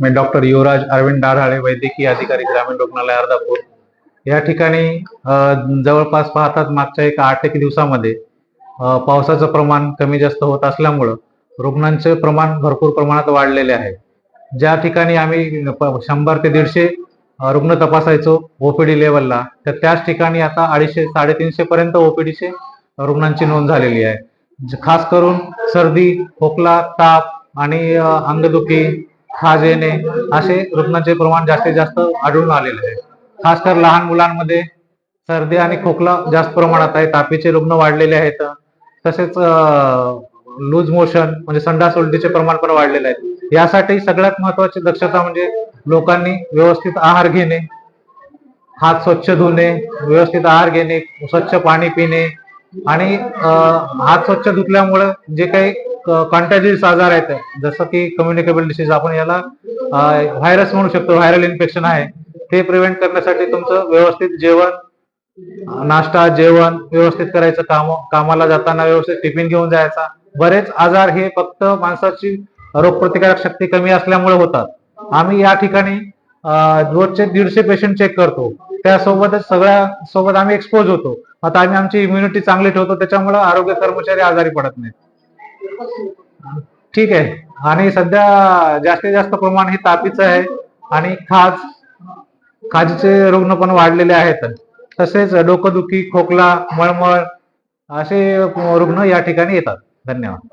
मी doctor युवराज अरविंद डाढाळे वैद्यकीय अधिकारी ग्रामीण रुग्णालय अर्धापूर. या ठिकाणी जवळपास पाहतात मागच्या एक आठ एक दिवसामध्ये पावसाचं प्रमाण कमी जास्त होत असल्यामुळं रुग्णांचे प्रमाण भरपूर प्रमाणात वाढलेले आहे. ज्या ठिकाणी आम्ही प- शंभर ते दीडशे रुग्ण तपासायचो ओपीडी लेवलला तर त्याच ठिकाणी आता अडीचशे साडेतीनशे पर्यंत ओपीडीचे रुग्णांची नोंद झालेली आहे. खास करून सर्दी खोकला ताप आणि अंगदुखी खाज येणे असे रुग्णांचे प्रमाण जास्तीत जास्त आढळून आलेले आहे. खास तर लहान मुलांमध्ये सर्दी आणि खोकला जास्त प्रमाणात आहे. तापीचे रुग्ण वाढलेले आहेत. तसेच लूज मोशन म्हणजे संडास उलटीचे प्रमाण पण वाढलेले आहे यासाठी सगळ्यात महत्वाची दक्षता म्हणजे लोकांनी व्यवस्थित आहार घेणे हात स्वच्छ धुणे व्यवस्थित आहार घेणे स्वच्छ पाणी पिणे आणि हात स्वच्छ धुतल्यामुळे जे काही कॉन्टॅजिस आजार आहेत. जसं की कम्युनिकेबल डिसीज आपण याला व्हायरस म्हणू शकतो व्हायरल इन्फेक्शन आहे. ते प्रिव्हेंट करण्यासाठी तुमचं व्यवस्थित जेवण नाश्ता जेवण व्यवस्थित करायचं काम कामाला जाताना व्यवस्थित टिफिन घेऊन जायचा. बरेच आजार हे फक्त माणसाची रोगप्रतिकारक शक्ती कमी असल्यामुळे होतात. आम्ही या ठिकाणी रोजचे दीडशे पेशंट चेक करतो. त्यासोबतच सगळ्या सोबत आम्ही एक्सपोज होतो. आता आम्ही आमची इम्युनिटी चांगली ठेवतो त्याच्यामुळे आरोग्य कर्मचारी आजारी पडत नाहीत. ठीक आहे. आणि सध्या जास्तीत जास्त प्रमाण हे तापीचं आहे आणि खाज खाजीचे रुग्ण पण वाढलेले आहेत. तसेच डोकंदुखी खोकला मळमळ असे रुग्ण या ठिकाणी येतात. धन्यवाद.